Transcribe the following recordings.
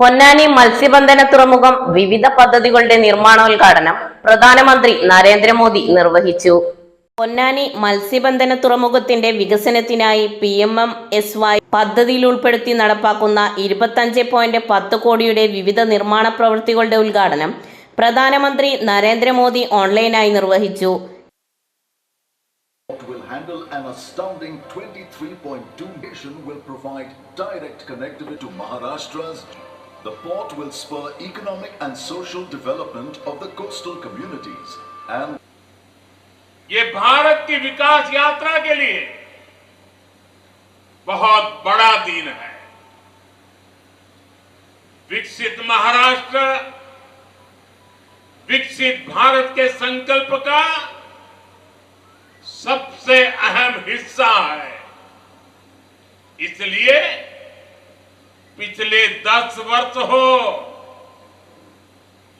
പൊന്നാനി മത്സ്യബന്ധന തുറമുഖം വിവിധ പദ്ധതികളുടെ നിർമ്മാണോദ്ഘാടനം പ്രധാനമന്ത്രി നരേന്ദ്രമോദി നിർവഹിച്ചു പൊന്നാനി മത്സ്യബന്ധന തുറമുഖത്തിന്റെ വികസനത്തിനായി P M M S Y പദ്ധതിയിൽ ഉൾപ്പെടുത്തി നടപ്പാക്കുന്ന ഇരുപത്തഞ്ച് പോയിന്റ് പത്ത് കോടിയുടെ വിവിധ നിർമ്മാണ പ്രവൃത്തികളുടെ ഉദ്ഘാടനം പ്രധാനമന്ത്രി നരേന്ദ്രമോദി ഓൺലൈനായി നിർവഹിച്ചു port handle an astounding 23.2 nation will provide direct connectivity to Maharashtra's. The port will spur economic and social development of the coastal communities and ये भारत की विकास यात्रा के लिए बहुत बड़ा दिन है विकसित महाराष्ट्र विकसित भारत के संकल्प का सबसे अहम हिस्सा है इसलिए पिछले दस वर्ष हो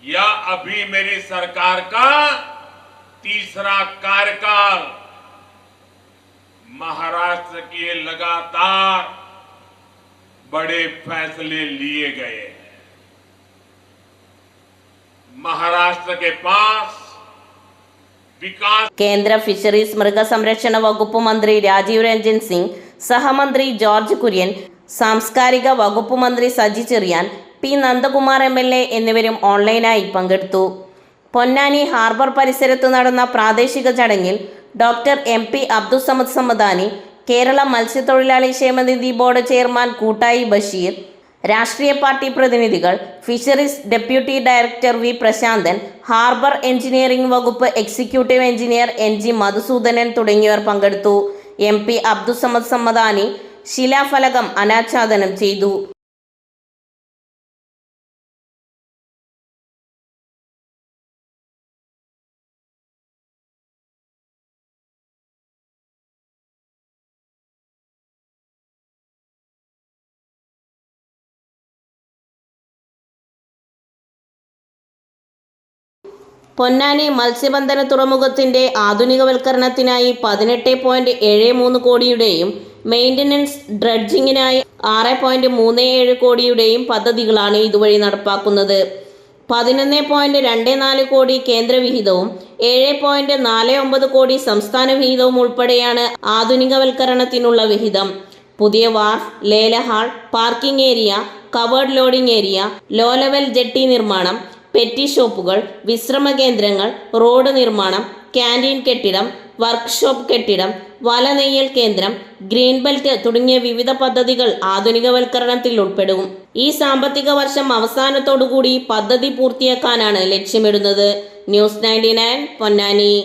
या अभी मेरी सरकार का तीसरा कार्यकाल महाराष्ट्र के लगातार बड़े फैसले लिए गए हैं महाराष्ट्र के पास विकास കേന്ദ്ര ഫിഷറീസ് മൃഗസംരക്ഷണ വകുപ്പ് മന്ത്രി രാജീവ് രഞ്ജൻ സിംഗ് സഹമന്ത്രി ജോർജ് കുര്യൻ സാംസ്കാരിക വകുപ്പ് മന്ത്രി Saji Cherian P Nandakumar M L A എന്നിവരും ഓൺലൈനായി പങ്കെടുത്തു. പൊന്നാനി ഹാർബർ പരിസരത്ത് നടന്ന പ്രാദേശിക ചടങ്ങിൽ doctor M P Abdussamad Samadani Kerala മത്സ്യത്തൊഴിലാളി ക്ഷേമനിധി ബോർഡ് ചെയർമാൻ കൂട്ടായി ബഷീർ രാഷ്ട്രീയ പാർട്ടി പ്രതിനിധികൾ fisheries deputy director V Prasanthan harbour engineering വകുപ്പ് executive engineer N G Madhusoodanan തുടങ്ങിയവർ പങ്കെടുത്തു. എം പി അബ്ദുസമദ് സമദാനി ശിലാഫലകം അനാച്ഛാദനം ചെയ്തു. പൊന്നാനി മത്സ്യബന്ധന തുറമുഖത്തിന്റെ ആധുനികവൽക്കരണത്തിനായി പതിനെട്ട് പോയിന്റ് ഏഴ് മൂന്ന് കോടിയുടെയും മെയിന്റനൻസ് ഡ്രഡ്ജിങ്ങിനായി ആറ് പോയിന്റ് മൂന്ന് ഏഴ് കോടിയുടെയും പദ്ധതികളാണ് ഇതുവഴി നടപ്പാക്കുന്നത്. പതിനൊന്ന് പോയിന്റ് രണ്ട് നാല് കോടി കേന്ദ്രവിഹിതവും ഏഴ് പോയിന്റ് നാല് ഒമ്പത് കോടി സംസ്ഥാന വിഹിതവും ഉൾപ്പെടെയാണ് ആധുനികവൽക്കരണത്തിനുള്ള വിഹിതം. പുതിയ wharf ലേലഹാൾ parking area covered loading area low level jetty നിർമ്മാണം പെറ്റി ഷോപ്പുകൾ വിശ്രമ കേന്ദ്രങ്ങൾ റോഡ് നിർമ്മാണം ക്യാന്റീൻ കെട്ടിടം വർക്ക്ഷോപ്പ് കെട്ടിടം വല നെയ്യൽ കേന്ദ്രം ഗ്രീൻ ബെൽറ്റ് തുടങ്ങിയ വിവിധ പദ്ധതികൾ ആധുനികവൽക്കരണത്തിൽ ഉൾപ്പെടും. ഈ സാമ്പത്തിക വർഷം അവസാനത്തോടുകൂടി പദ്ധതി പൂർത്തിയാക്കാനാണ് ലക്ഷ്യമിടുന്നത്. News ninety Ponnani.